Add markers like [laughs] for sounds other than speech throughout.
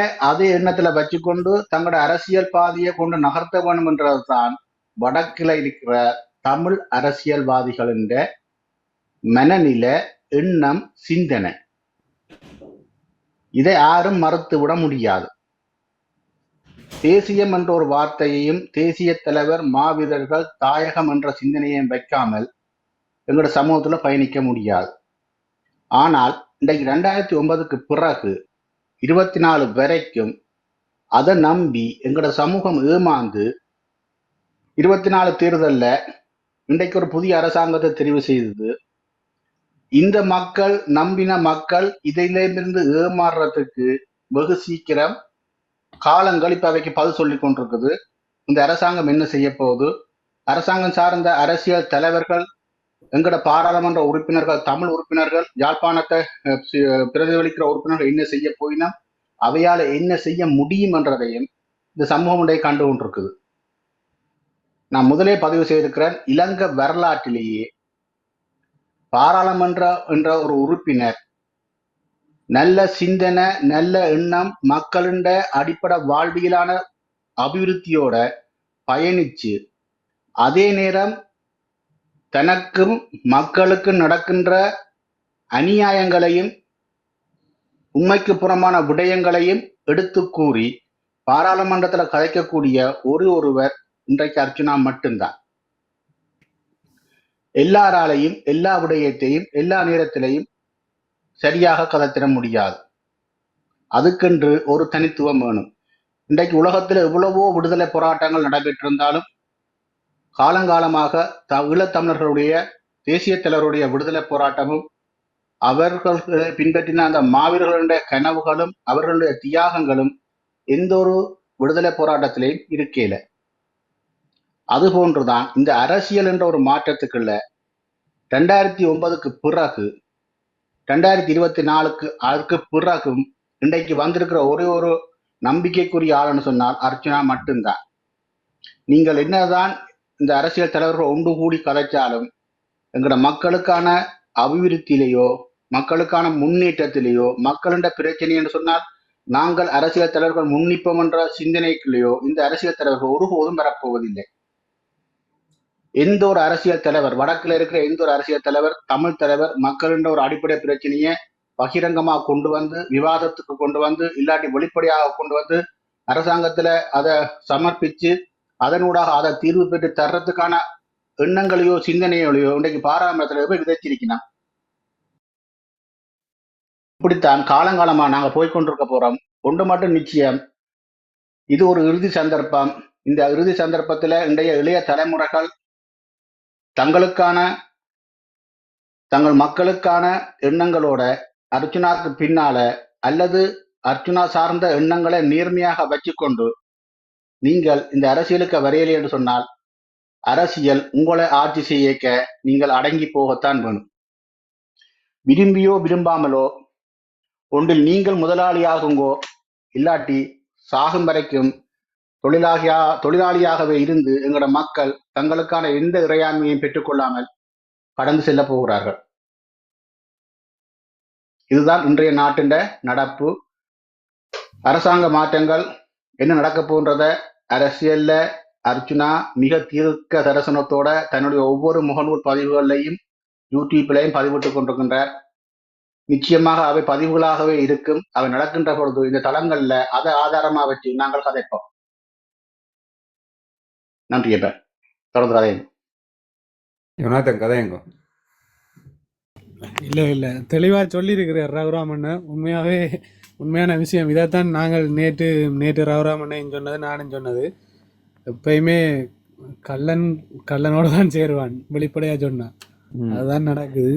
அதே எண்ணத்துல வச்சுக்கொண்டு தங்களோட அரசியல் பாதையை கொண்டு நகர்த்த வேணும் என்றதுதான் வடக்கில் இருக்கிற தமிழ் அரசியல்வாதிகளின் மனநில எண்ணம் சிந்தனை. இதை யாரும் மறுத்துவிட முடியாது. தேசியம் என்ற ஒரு வார்த்தையையும் தேசிய தலைவர் மாவீரர்கள் தாயகம் என்ற சிந்தனையையும் வைக்காமல் எங்களோட சமூகத்துல பயணிக்க முடியாது. ஆனால் இன்றைக்கு ரெண்டாயிரத்தி ஒன்பதுக்கு பிறகு இருபத்தி நாலு வரைக்கும் அதை நம்பி எங்களோட சமூகம் ஏமாந்து இருபத்தி நாலு தேர்தலில் இன்றைக்கு ஒரு புதிய அரசாங்கத்தை தெரிவு செய்தது. இந்த மக்கள் நம்பின மக்கள் இதிலிருந்து ஏமாறுறதுக்கு வெகு சீக்கிரம் காலங்கள் இப்போ அவைக்கு பதில் சொல்லி கொண்டிருக்குது. இந்த அரசாங்கம் என்ன செய்ய போகுது அரசாங்கம் சார்ந்த அரசியல் தலைவர்கள் எங்கட பாராளுமன்ற உறுப்பினர்கள் தமிழ் உறுப்பினர்கள் யாழ்ப்பாணத்தை பிரதிபலிக்கிற உறுப்பினர்கள் என்ன செய்ய போயினா அவையால என்ன செய்ய முடியும் என்றதையும் இந்த சமூகம் உடைய கண்டு கொண்டிருக்குது. நான் முதலே பதிவு செய்திருக்கிறேன் இலங்கை வரலாற்றிலேயே பாராளுமன்ற என்ற ஒரு உறுப்பினர் நல்ல சிந்தனை நல்ல எண்ணம் மக்களின் அடிப்படை வாழ்வியலான அபிவிருத்தியோட பயணிச்சு அதே நேரம் தனக்கும் மக்களுக்கு நடக்கின்ற அநியாயங்களையும் உண்மைக்கு புறமான விடயங்களையும் எடுத்து கூறி பாராளுமன்றத்துல கதைக்கக்கூடிய ஒரு ஒருவர் இன்றைக்கு அர்ச்சுனா மட்டும்தான். எல்லாராலையும் எல்லா விடயத்தையும் எல்லா நேரத்திலையும் சரியாக கதைத்திட முடியாது. அதுக்கென்று ஒரு தனித்துவம் வேணும். இன்றைக்கு உலகத்தில் எவ்வளவோ விடுதலை போராட்டங்கள் நடைபெற்றிருந்தாலும் காலங்காலமாக த ஈழத்தமிழர்களுடைய தேசிய தலைவருடைய விடுதலை போராட்டமும் அவர்கள் பின்பற்றின அந்த மாவீரர்களுடைய கனவுகளும் அவர்களுடைய தியாகங்களும் எந்த ஒரு விடுதலை போராட்டத்திலையும் இருக்கல. அதுபோன்றுதான் இந்த அரசியல் என்ற ஒரு மாற்றத்துக்குள்ள ரெண்டாயிரத்தி ஒன்பதுக்கு பிறகு ரெண்டாயிரத்தி இருபத்தி நாலுக்கு அதுக்கு பிறகும் இன்றைக்கு வந்திருக்கிற ஒரே ஒரு நம்பிக்கைக்குரிய ஆளுன்னு சொன்னால் அர்ச்சனா மட்டும்தான். நீங்கள் என்னதான் இந்த அரசியல் தலைவர்கள் ஒன்று கூடி கதைச்சாலும் எங்களோட மக்களுக்கான அபிவிருத்தியிலேயோ மக்களுக்கான முன்னேற்றத்திலேயோ மக்களிட பிரச்சனை என்று சொன்னால் நாங்கள் அரசியல் தலைவர்கள் முன்னிப்போம் என்ற சிந்தனைக்குள்ளேயோ இந்த அரசியல் தலைவர்கள் ஒருபோதும் வரப்போவதில்லை. எந்த ஒரு அரசியல் தலைவர் வடக்குல இருக்கிற எந்த ஒரு அரசியல் தலைவர் தமிழ் தலைவர் மக்களின் ஒரு அடிப்படை பிரச்சனையை பகிரங்கமாக கொண்டு வந்து விவாதத்துக்கு கொண்டு வந்து இல்லாட்டி வெளிப்படையாக கொண்டு வந்து அரசாங்கத்துல அதை சமர்ப்பிச்சு அதனூடாக அதை தீர்வு பெற்று தர்றதுக்கான எண்ணங்களையோ சிந்தனைகளையோ இன்றைக்கு பாராமரத்தில் போய் விதைச்சிருக்கிறான். இப்படித்தான் காலங்காலமா நாங்க போய்கொண்டிருக்க போறோம். ஒன்று மட்டும் நிச்சயம். இது ஒரு இறுதி சந்தர்ப்பம். இந்த இறுதி சந்தர்ப்பத்துல இன்றைய இளைய தலைமுறைகள் தங்களுக்கான தங்கள் மக்களுக்கான எண்ணங்களோட அர்ச்சுனாக்கு பின்னால அல்லது அர்ச்சுனா சார்ந்த எண்ணங்களை நேர்மையாக வச்சுக்கொண்டு நீங்கள் இந்த அரசியலுக்கு வரையலை என்று சொன்னால் அரசியல் உங்களை ஆட்சி செய்யக்க நீங்கள் அடங்கி போகத்தான் வேணும். விரும்பியோ விரும்பாமலோ ஒன்றில் நீங்கள் முதலாளியாகுங்கோ இல்லாட்டி சாகும் வரைக்கும் தொழிலாகியா தொழிலாளியாகவே இருந்து எங்களோட மக்கள் தங்களுக்கான எந்த இறையாண்மையும் பெற்றுக்கொள்ளாமல் கடந்து செல்ல போகிறார்கள். இதுதான் இன்றைய நாட்டின் நடப்பு. அரசாங்க மாற்றங்கள் என்ன நடக்க போன்றத அரசியல்ல அர்ச்சுனா மிக தீர்க்க தரிசனத்தோட தன்னுடைய ஒவ்வொரு முகநூல் பதிவுகளையும் யூடியூப்லையும் பதிவிட்டுக் கொண்டிருக்கின்றார். நிச்சயமாக அவை பதிவுகளாகவே இருக்கும். அவை நடக்கின்ற பொழுது இந்த தளங்கள்ல அதை ஆதாரமா வச்சு நாங்கள் கதைப்போம். நன்றி எப்ப தொடர்ந்து கதையும் யுனாத்தன் கதையங்கோ இல்லை இல்லை. தெளிவாக சொல்லியிருக்கிறார் ரகுராமண்ண உண்மையாகவே உண்மையான விஷயம். இதைத்தான் நாங்கள் நேற்று நேற்று ரகுராமண்ணன் சொன்னது நானும் சொன்னது. எப்பயுமே கள்ளன் கள்ளனோட தான் சேருவான் வெளிப்படையாக சொன்னான் அதுதான் நடக்குது.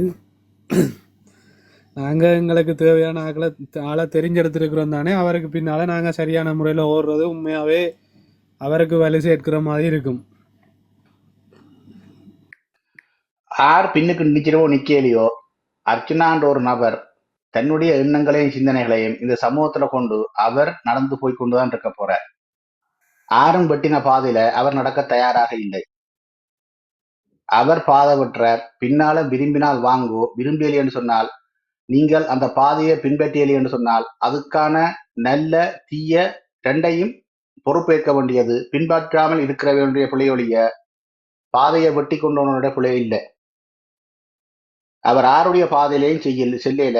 நாங்கள் எங்களுக்கு தேவையான ஆக்களை ஆளை தெரிஞ்செடுத்துருக்கிறோம் தானே அவருக்கு பின்னால் நாங்கள் சரியான முறையில் ஓடுறது உண்மையாகவே அவருக்கு வேலை சேர்க்கிற மாதிரி இருக்கும். யார் பின்னுக்கு நிக்கிறவோ நிக்கலையோ அர்ச்சனான்ற ஒரு நபர் தன்னுடைய எண்ணங்களையும் சிந்தனைகளையும் இந்த சமூகத்துல கொண்டு அவர் நடந்து போய் கொண்டுதான் இருக்க போறார். ஆறும் வெட்டின பாதையில அவர் நடக்க தயாராக இல்லை. அவர் பாதை விட்டுறார். பின்னால விரும்பினால் வாங்கோ விரும்பியலை என்று சொன்னால் நீங்கள் அந்த பாதையை பின்பற்றியலை என்று சொன்னால் அதுக்கான நல்ல தீய ரெண்டையும் பொறுப்பேற்க வேண்டியது. பின்பற்றாமல் இருக்கிற வேண்டிய பிள்ளையொழிய பாதையை வெட்டி கொண்டவனுடைய பிள்ளை இல்லை. அவர் ஆருடைய பாதையிலையும் செய்யல செல்லையில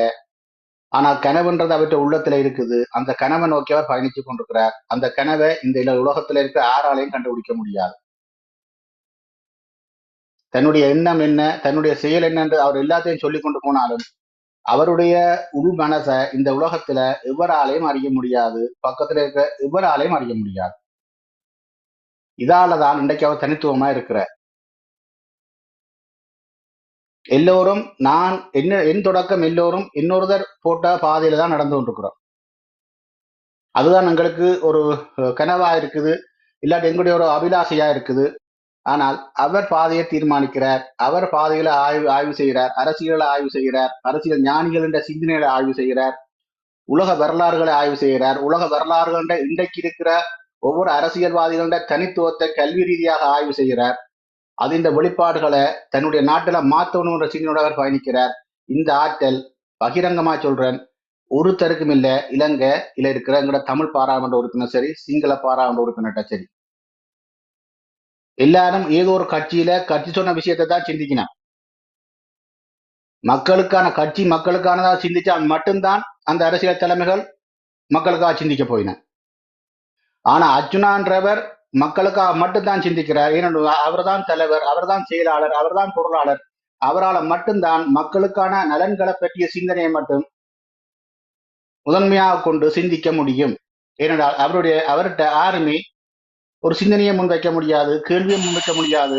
ஆனா கனவுன்றது அவற்றை உள்ளத்துல இருக்குது. அந்த கனவை நோக்கி அவர் பயணித்து கொண்டிருக்கிறார். அந்த கனவை இந்த இல- உலகத்துல இருக்க ஆறாலையும் கண்டுபிடிக்க முடியாது. தன்னுடைய எண்ணம் என்ன தன்னுடைய செயல் என்ன என்று அவர் எல்லாத்தையும் சொல்லி கொண்டு போனாலும் அவருடைய உள் மனசை இந்த உலகத்துல எவராலையும் அறிய முடியாது. பக்கத்துல இருக்க எவராலையும் அறிய முடியாது. இதாலதான் இன்றைக்கு அவர் தனித்துவமா இருக்கிறார். எல்லோரும் நான் என்ன என் தொடக்கம் எல்லோரும் இன்னொருதர் போட்ட பாதையில தான் நடந்து கொண்டிருக்கிறோம். அதுதான் எங்களுக்கு ஒரு கனவா இருக்குது. இல்லாட்டி எங்களுடைய ஒரு அபிலாஷையா இருக்குது. ஆனால் அவர் பாதையை தீர்மானிக்கிறார். அவர் பாதைகளை ஆய்வு ஆய்வு செய்கிறார். அரசியலை ஆய்வு செய்கிறார். அரசியல் ஞானிகள் என்ற சிந்தனைகளை ஆய்வு செய்கிறார். உலக வரலாறுகளை ஆய்வு செய்கிறார். உலக வரலாறுகள் இன்றைக்கு இருக்கிற ஒவ்வொரு அரசியல்வாதிகள தனித்துவத்தை கல்வி ரீதியாக ஆய்வு செய்கிறார். அது இந்த வெளிப்பாடுகளை தன்னுடைய நாட்டில மாத்தணுன்ற சிந்தனையோட அவர் பயணிக்கிறார். இந்த ஆற்றல் பகிரங்கமா சொல்றேன். ஒருத்தருக்கும் இல்ல இலங்கை இல்ல இருக்கிற தமிழ் பாராளுமன்ற உறுப்பினர் சரி சிங்கள பாராளுமன்ற உறுப்பினர்கிட்ட சரி. எல்லாரும் ஏதோ ஒரு கட்சியில கட்சி சொன்ன விஷயத்தை தான் சிந்திக்கணும் மக்களுக்கான கட்சி மக்களுக்கானதா சிந்திச்சால் மட்டும்தான் அந்த அரசியல் தலைமைகள் மக்களுக்காக சிந்திக்க போயின. ஆனா அர்ஜுனான்றவர் மக்களுக்காக மட்டும்தான் சிந்திக்கிறார். ஏனென்றால் அவர்தான் தலைவர் அவர்தான் செயலாளர் அவர்தான் பொருளாளர். அவரால் மட்டும்தான் மக்களுக்கான நலன்களை பற்றிய சிந்தனையை மட்டும் முதன்மையாக கொண்டு சிந்திக்க முடியும். ஏனென்றால் அவருடைய அவர்கிட்ட யாருமே ஒரு சிந்தனையை முன்வைக்க முடியாது கேள்வியை முன்வைக்க முடியாது.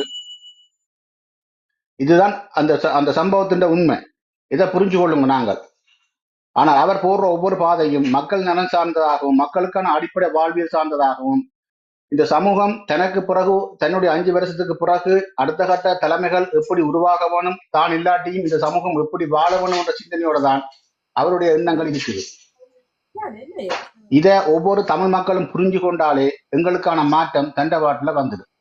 இதுதான் அந்த அந்த சம்பவத்தின் உண்மை. இதை புரிஞ்சு கொள்ளுங்க நாங்கள். ஆனால் அவர் போடுற ஒவ்வொரு பாதையும் மக்கள் நலன் சார்ந்ததாகவும் மக்களுக்கான அடிப்படை வாழ்வியல் சார்ந்ததாகவும் இந்த சமூகம் தனக்கு பிறகு தன்னுடைய அஞ்சு வருஷத்துக்கு பிறகு அடுத்த கட்ட தலைமைகள் எப்படி உருவாக வேணும் தான் இல்லாட்டியும் இந்த சமூகம் எப்படி வாழ வேணும் என்ற சிந்தனையோட தான் அவருடைய எண்ணங்கள் இருக்குது. இத ஒவ்வொரு தமிழ் மக்களும் புரிஞ்சு கொண்டாலே எங்களுக்கான மாற்றம் தண்டவாட்டுல வந்துடும்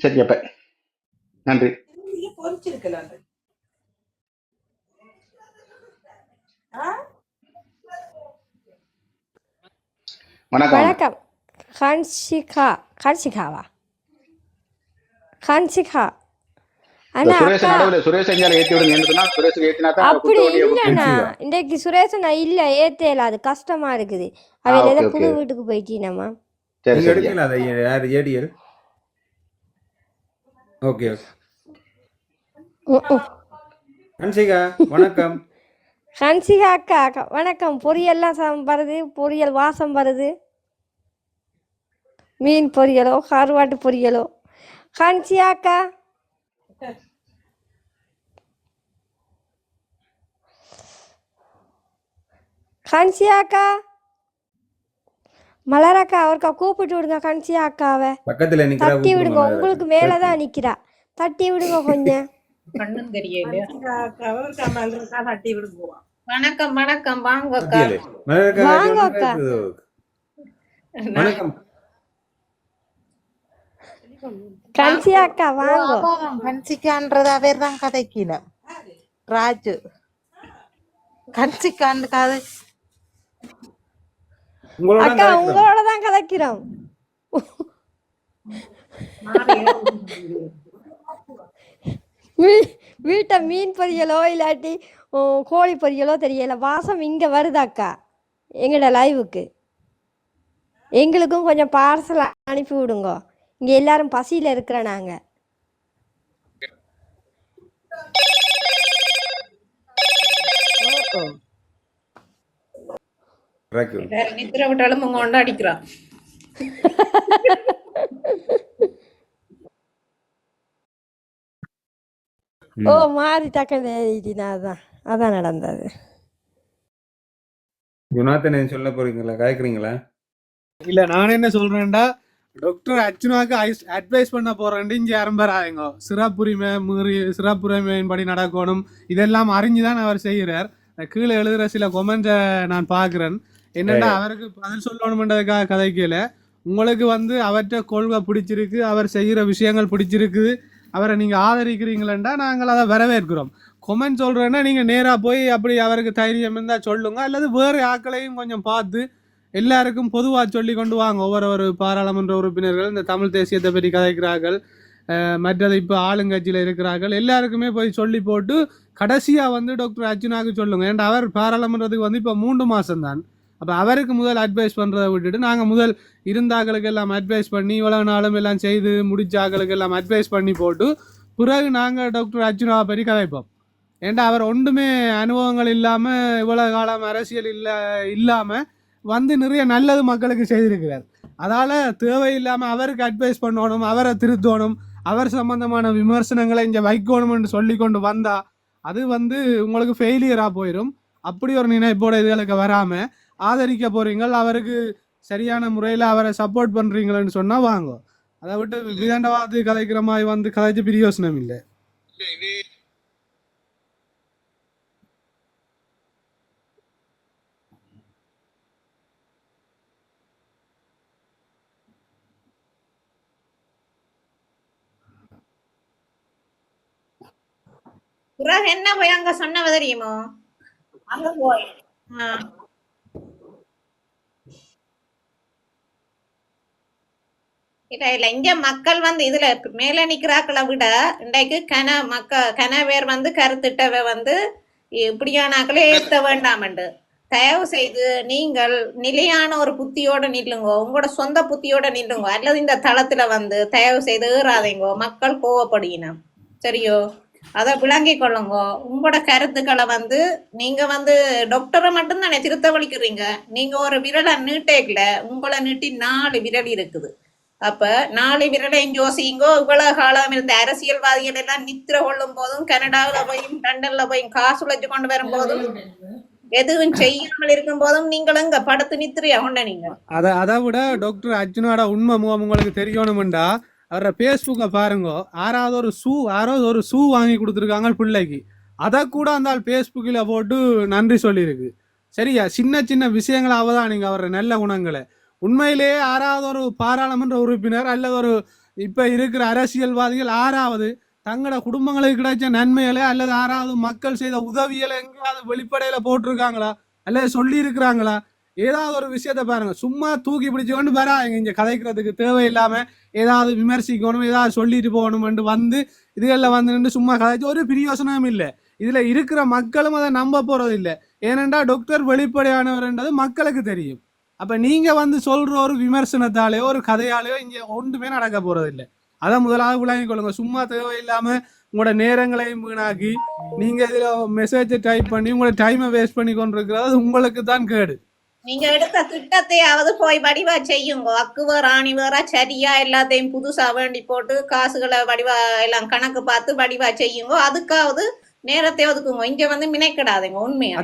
சரி அப்ப. நன்றி. பொறிச்சிருக்கலாம் வணக்கம். வணக்கம். ஹன்ஷிகா ஹன்ஷிகாவா? ஹன்ஷிகா. அப்படி இல்லைண்ணா. இன்றைக்கு சுரேஷ் நான் இல்லை ஏத்தேல அது கஷ்டமா இருக்குது. ஓகே ஏதோ புது வீட்டுக்கு போயிட்டீனம்மா. ஓகே வணக்கம். ஹன்சிகா அக்கா வணக்கம். பொரியல்லாம் சம் வருது பொரியல் வாசம் வருது மீன் பொரியலோ கருவாட்டு பொரியலோ. ஹன்சியா அக்கா. ஹன்சியா அக்கா. மலரக்கா அவருக்கா கூப்பிட்டு விடுங்க ஹன்சியா அக்காவை. தட்டி விடுங்க. உங்களுக்கு மேலதான் நிக்கிறா. தட்டி விடுங்க கொஞ்சம். கண்ணும் தெரியல வணக்கம் வணக்கம். வாங்க அக்கா வாங்க வணக்கம். கன்சியா அக்கா வாங்க. அபாரம் கன்சிக்கான்றது அவர் தான் கதைக்கின ராஜு. கன்சிக்கான்னு கதை. அக்கா உங்களோட தான் கதைக்கிறோம். வீ- வீட்டை மீன் பொரியலோ இல்லாட்டி கோழி பொரியலோ தெரியல. வாசம் இங்க வருது அக்கா. எங்களோட லைவுக்கு எங்களுக்கும் கொஞ்சம் பார்சல் அனுப்பி விடுங்க. இங்க எல்லாரும் பசியில இருக்கிற நாங்க. ஓ ராக்கியூல் எல்லாரும் நித்திர விட்டாலும் உங்க கொண்டு [laughs] ஓ மாறி டக்குன்னு எழுதினா அதான் அதான் நடந்தது. யுனாத்தன் சொல்ல போறீங்களா? காய்க்கிறீங்களா இல்ல நான் என்ன சொல்றேன்டா டாக்டர் அர்ச்சுனாக்கு அட்வைஸ் பண்ண போறேன் இங்க ஆரம்பராங்க சிறப்புரிமை மீறி சிறப்புரிமையின்படி நடக்கணும். இதெல்லாம் அறிஞ்சுதான் அவர் செய்கிறார் கீழே எழுதுற சில கொமெண்ட்ஸை நான் பார்க்கிறேன். என்னன்னா அவருக்கு பதில் சொல்லணும்ன்றதுக்காக கதைக்கல. உங்களுக்கு வந்து அவர்கிட்ட கொள்கை பிடிச்சிருக்கு அவர் செய்கிற விஷயங்கள் பிடிச்சிருக்கு. அவரை நீங்கள் ஆதரிக்கிறீங்களா நாங்கள் அதை வரவேற்கிறோம். கொமெண்ட் சொல்கிறேன்னா நீங்கள் நேராக போய் அப்படி அவருக்கு தைரியம் இருந்தால் சொல்லுங்க. அல்லது வேறு ஆட்களையும் கொஞ்சம் பார்த்து எல்லாருக்கும் பொதுவாக சொல்லி கொண்டு வாங்க. ஒவ்வொரு ஒரு பாராளுமன்ற உறுப்பினர்கள் இந்த தமிழ் தேசியத்தை பற்றி கதைக்கிறார்கள். மற்றது இப்போ ஆளுங்கட்சியில் இருக்கிறார்கள். எல்லாருக்குமே போய் சொல்லி போட்டு கடைசியாக வந்து டாக்டர் அர்ஜுனாவுக்கு சொல்லுங்கள் ஏன்டா அவர் பாராளுமன்றத்துக்கு வந்து இப்போ மூன்று மாதம்தான் அப்போ அவருக்கு முதல் அட்வைஸ் பண்ணுறதை விட்டுட்டு நாங்கள் முதல் இருந்தாக்களுக்கு எல்லாம் அட்வைஸ் பண்ணி இவ்வளவு நாளும் எல்லாம் செய்து முடிச்சாக்களுக்கு எல்லாம் அட்வைஸ் பண்ணி போட்டு பிறகு நாங்கள் டாக்டர் அர்ஜுனாவை பற்றி கதைப்போம். ஏன்டா அவர் ஒன்றுமே அனுபவங்கள் இல்லாமல் இவ்வளோ காலம் அரசியல் இல்லை இல்லாமல் வந்து நிறைய நல்லது மக்களுக்கு செய்திருக்கிறார். அதால் தேவையில்லாமல் அவருக்கு அட்வைஸ் பண்ணணும் அவரை திருத்தணும் அவர் சம்பந்தமான விமர்சனங்களை இங்கே வைக்கணும்னு சொல்லி கொண்டு வந்தால் அது வந்து உங்களுக்கு ஃபெயிலியராக போயிடும் அப்படி ஒரு நினைப்போட இதுகளுக்கு வராமல் ஆதரிக்க போறீங்கள் அவருக்கு சரியான முறையில் அவரை சப்போர்ட் பண்ணுறீங்களேன்னு சொன்னால் வாங்க. அதை விட்டு விதண்டவாது கதைக்கிற மாதிரி வந்து கதைச்சு பிரியோசனம் இல்லை. பிறகு என்ன போய் அங்க சொன்னவ தெரியுமோ அங்க போய். இல்ல இல்ல இங்க மக்கள் வந்து இதுல மேல நிக்கிறாக்களை விட இன்றைக்கு கன மக்க கன பேர் வந்து கருத்திட்டவ வந்து இப்படியான ஆக்களை ஏத்த வேண்டாமண்டு. தயவு செய்து நீங்கள் நிலையான ஒரு புத்தியோட நில்லுங்க உங்களோட சொந்த புத்தியோட நில்லுங்க அல்லது இந்த தளத்துல வந்து தயவு செய்து ஏறாதீங்க மக்கள் கோவப்படுகினம் சரியோ? அதை விளங்கி கொள்ளுங்க. உங்களோட கருத்துக்களை வந்து நீங்க வந்து டாக்டரை மட்டும்தானே திருத்த வலிக்கிறீங்க நீங்க ஒரு விரலை நீட்டேக்கல உங்களை நீட்டி நாலு விரல் இருக்குது. அப்ப நாலு விரடையும் ஜோசிங்கோ இவ்வளவு காலம் இருந்த அரசியல்வாதிகள் எல்லாம் நித்திர கொள்ளும் போதும் கனடாவில போயும் லண்டன்ல போயும் காசு உழைச்சு கொண்டு வரும் போதும் எதுவும் செய்யாமல் இருக்கும் போதும் நீங்களும் எங்க படத்து நித்திரையா கொண்ட நீங்க? அதை அதை விட டாக்டர் அர்ஜுனோட உண்மை முகம் உங்களுக்கு தெரியணும்டா அவரோட ஃபேஸ்புக்கை பாருங்க ஆறாவது ஒரு ஷூ ஆறாவது ஒரு ஷூ வாங்கி கொடுத்துருக்காங்க பிள்ளைக்கு. அதை கூட அந்த ஃபேஸ்புக்கில் போட்டு நன்றி சொல்லியிருக்கு. சரியா? சின்ன சின்ன விஷயங்களை நீங்கள் அவரோட நல்ல குணங்களை. உண்மையிலேயே ஆறாவது ஒரு பாராளுமன்ற உறுப்பினர் அல்லது ஒரு இப்போ இருக்கிற அரசியல்வாதிகள் ஆறாவது தங்களோட குடும்பங்களுக்கு கிடைச்ச நன்மைகளை அல்லது ஆறாவது மக்கள் செய்த உதவிகளை எங்கேயாவது வெளிப்படையில் போட்டிருக்காங்களா? அல்லது சொல்லி இருக்கிறாங்களா ஏதாவது ஒரு விஷயத்த பாருங்க. சும்மா தூக்கி பிடிச்சு கொண்டு வராங்க இங்க கதைக்கிறதுக்கு தேவையில்லாம ஏதாவது விமர்சிக்கணும் ஏதாவது சொல்லிட்டு போகணும்னு வந்து இதுகளில் வந்து நின்று சும்மா கதைச்சு ஒரு பிரியோசனமும் இல்லை. இதுல இருக்கிற மக்களும் அதை நம்ப போறது இல்லை ஏனென்றா டாக்டர் வெளிப்படையானவர்ன்றது மக்களுக்கு தெரியும். அப்ப நீங்க வந்து சொல்ற ஒரு விமர்சனத்தாலேயோ ஒரு கதையாலேயோ இங்க ஒன்றுமே நடக்க போறது இல்லை அதை முதலாவது விளங்கிக் கொள்ளுங்க. சும்மா தேவையில்லாம உங்களோட நேரங்களையும் வீணாக்கி நீங்க இதுல மெசேஜை டைப் பண்ணி உங்களோட டைமை வேஸ்ட் பண்ணி கொண்டிருக்கிறது உங்களுக்கு தான் கேடு. நீங்க எடுத்த திட்டத்தையாவது போய் வடிவா செய்யுங்க. அக்குவ ராணி வேற சரியா எல்லாத்தையும் புதுசா வேண்டி போட்டு காசுகளை வடிவா எல்லாம் கணக்கு பார்த்து வடிவா செய்யுங்க. அதுக்காவது நேரத்தை ஒதுக்குங்க. இங்க வந்து மினைக்கிடாதீங்க உண்மையா?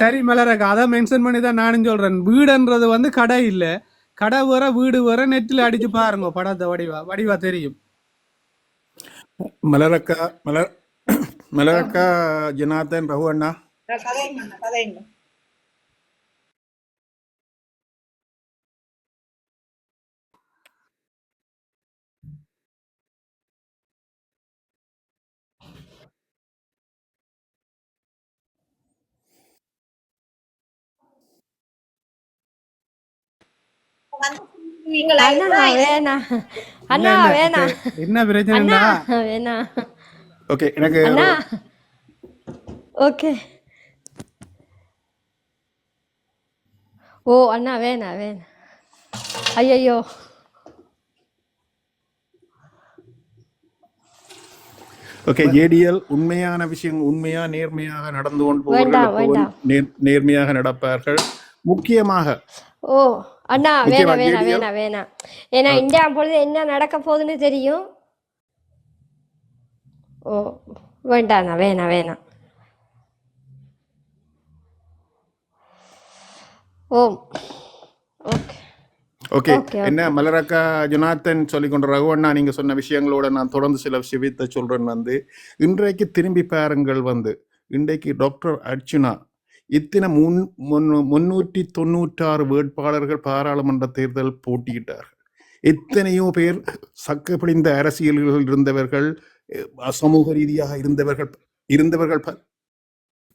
சரி மலரக்கா அதை மென்ஷன் பண்ணி தான் நானும் சொல்றேன். வீடுன்றது வந்து கடை இல்ல. கடை வேற வீடு வேற நெட்டில் அடிச்சு பாருங்க படத்தை வடிவா வடிவா தெரியும். மலரக்கா மலர் மலரக்கா ஜனார்தன் ரகு அண்ணா கதைங்க கதைங்க வந்து சொல்லுவீங்களா? அண்ணா வேணா அண்ணா இல்ல, இல்ல, வேணா இப்ப என்ன பிரச்சனைனா அண்ணா வேணா. ஓகே. எனக்கு அண்ணா. ஓகே. ஓ அண்ணா வேணா வேணா. ஓகே ஜேடிஎல் உண்மையான விஷயம் உண்மையா நேர்மையாக நடந்து கொண்டு நேர்மையாக நடப்பார்கள். முக்கியமாக ஓ. அண்ணா வேணா நிச்சயமா, வேணா JDL. வேணா வேணா ஏன்னா இந்தியா பொழுது என்ன நடக்க போகுதுன்னு தெரியும். ஓ வேண்டாண்ணா வேணா வேணாம் ஓ ஓகே. என்ன மலரக்கா ஜனார்த்தன் சொல்லிக் கொண்ட ரகுவண்ணா நீங்க சொன்ன விஷயங்களோட நான் தொடர்ந்து சில விஷயத்தை சொல்றேன் வந்து. இன்றைக்கு திரும்பி பாருங்கள் வந்து. இன்றைக்கு டாக்டர் அர்ச்சுனா இத்தனை முன் முன் முன்னூற்றி தொண்ணூற்றாறு வேட்பாளர்கள் பாராளுமன்ற தேர்தல் போட்டியிட்டார்கள். எத்தனையோ பேர் சக்க பிடிந்த அரசியல்களில் இருந்தவர்கள் சமூக ரீதியாக இருந்தவர்கள் இருந்தவர்கள் ப-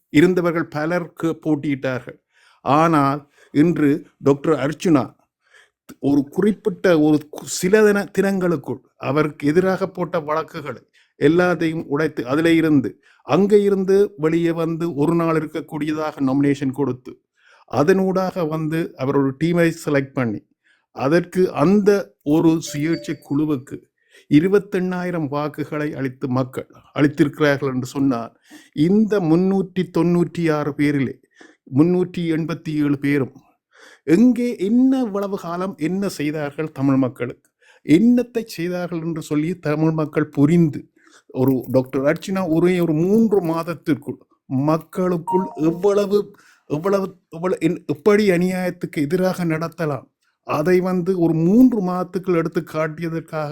இருந்தவர்கள் பலருக்கு போட்டியிட்டார்கள். ஆனால் இன்று டாக்டர் அர்ச்சுனா ஒரு குறிப்பிட்ட ஒரு சில தின தினங்களுக்குள் அவருக்கு எதிராக போட்ட வழக்குகளை எல்லாத்தையும் உடைத்து அதில் இருந்து அங்கே இருந்து வெளியே வந்து ஒரு நாள் இருக்கக்கூடியதாக நாமினேஷன் கொடுத்து அதனூடாக வந்து அவரோட டீமை செலக்ட் பண்ணி அதற்கு அந்த ஒரு சுயேட்சை குழுவுக்கு இருபத்தெண்ணாயிரம் வாக்குகளை அளித்து மக்கள் அளித்திருக்கிறார்கள் என்று சொன்னால் இந்த முன்னூற்றி தொண்ணூற்றி ஆறு பேரிலே முன்னூற்றி எண்பத்தி ஏழு பேரும் எங்கே என்ன இவ்வளவு காலம் என்ன செய்தார்கள் தமிழ் மக்களுக்கு? என்னத்தை செய்தார்கள் என்று சொல்லி தமிழ் மக்கள் புரிந்து ஒரு டாக்டர் அர்ச்சனா ஒரே ஒரு மூன்று மாதத்திற்குள் மக்களுக்குள் எவ்வளவு எவ்வளவு எவ்வளவு என்- எப்படி அநியாயத்துக்கு எதிராக நடத்தலாம்? அதை வந்து ஒரு மூன்று மாதத்துக்குள் எடுத்து காட்டியதற்காக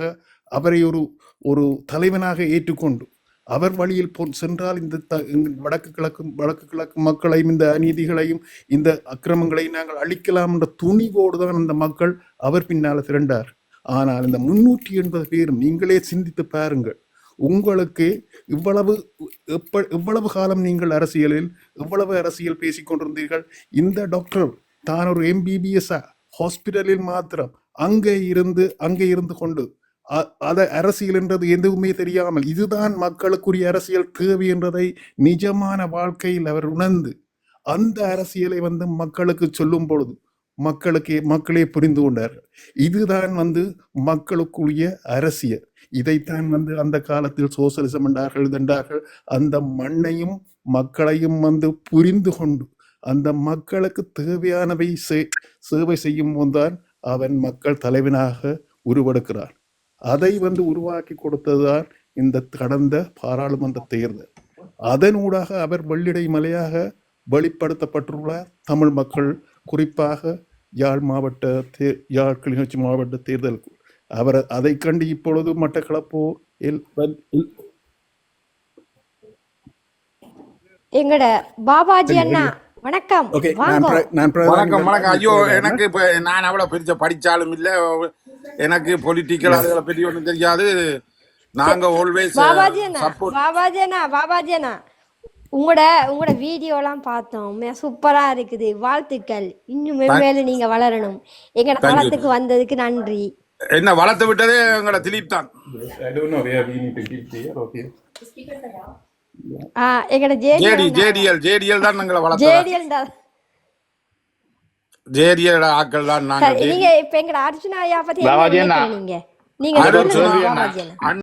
அவரை ஒரு ஒரு தலைவனாக ஏற்றுக்கொண்டு அவர் வழியில் போ சென்றால் இந்த த- வடக்கு கிழக்கு வடக்கு கிழக்கு மக்களையும் இந்த அநீதிகளையும் இந்த அக்கிரமங்களையும் நாங்கள் அழிக்கலாம் என்ற துணிவோடு தான் அந்த மக்கள் அவர் பின்னால் திரண்டார். ஆனால் இந்த முன்னூற்றி எண்பது பேரும் நீங்களே சிந்தித்து பாருங்கள். உங்களுக்கு இவ்வளவு எப்ப இவ்வளவு காலம் நீங்கள் அரசியலில் இவ்வளவு அரசியல் பேசிக்கொண்டிருந்தீர்கள் இந்த டாக்டர் தான் ஒரு எம்பிபிஎஸ் ஹாஸ்பிட்டலில் மாத்திரம். அங்கே இருந்து அங்கே இருந்து கொண்டு அதை அரசியல் என்றது எதுவுமே தெரியாமல் இதுதான் மக்களுக்குரிய அரசியல் தேவை என்றதை நிஜமான வாழ்க்கையில் அவர் உணர்ந்து அந்த அரசியலை வந்து மக்களுக்கு சொல்லும் பொழுது மக்களுக்கு மக்களே புரிந்து கொண்டார்கள். இதுதான் வந்து மக்களுக்குரிய அரசியல். இதைத்தான் வந்து அந்த காலத்தில் சோசலிசம் என்றார்கள் இதென்றார்கள் அந்த மண்ணையும் மக்களையும் வந்து புரிந்து கொண்டு அந்த மக்களுக்கு தேவையானவை சேவை செய்யும் போதுதான் அவன் மக்கள் தலைவனாக உருவெடுக்கிறான். அதை வந்து உருவாக்கி கொடுத்ததுதான் இந்த கடந்த பாராளுமன்ற தேர்தல். அதனூடாக அவர் வெள்ளிடை மலையாக வெளிப்படுத்தப்பட்டுள்ள தமிழ் மக்கள் குறிப்பாக யாழ் மாவட்ட தே யாழ் கிளிநொச்சி மாவட்ட தேர்தல் அவர் அதை கண்டு இப்பொழுது மட்டக்களப்போ எங்கட பாபாஜி அண்ணா வணக்கம். ஓகே நான் வணக்கம் வணக்கம். ஐயோ எனக்கு இப்ப நான் அவ்வளவு பெருச படிச்சாலும் இல்ல. எனக்கு பொலிட்டிக்கல் அதுகளை பற்றி ஒன்றும் தெரியாது. நாங்க ஆல்வேஸ் பாபாஜி அண்ணா சப்போர்ட் பாபாஜி அண்ணா பாபாஜி அண்ணா உங்களோட உங்களோட வீடியோலாம் பார்த்தோம். உண்மையா சூப்பரா இருக்குது. வாழ்த்துக்கள். இன்னும் மென்மேலும் நீங்க வளரணும். எங்கட தேங்க்யூ தளத்துக்கு வந்ததுக்கு நன்றி. என்ன வளர்த்து விட்டதே எங்களோட திலீப் தான். I don't know where we need to give here. Okay. ஆ எங்கட ஜேடி ஜேடி அண்ணா J D L J D L தான் எங்களை வளர்த்தத? ஜேடிஎல் ஜேடிஎல் ஆக்கள் தான் நாங்க நீங்க இப்ப எங்கட அர்ஜுனா ஐயா பத்தி நினைக்கிறீங்க நீங்க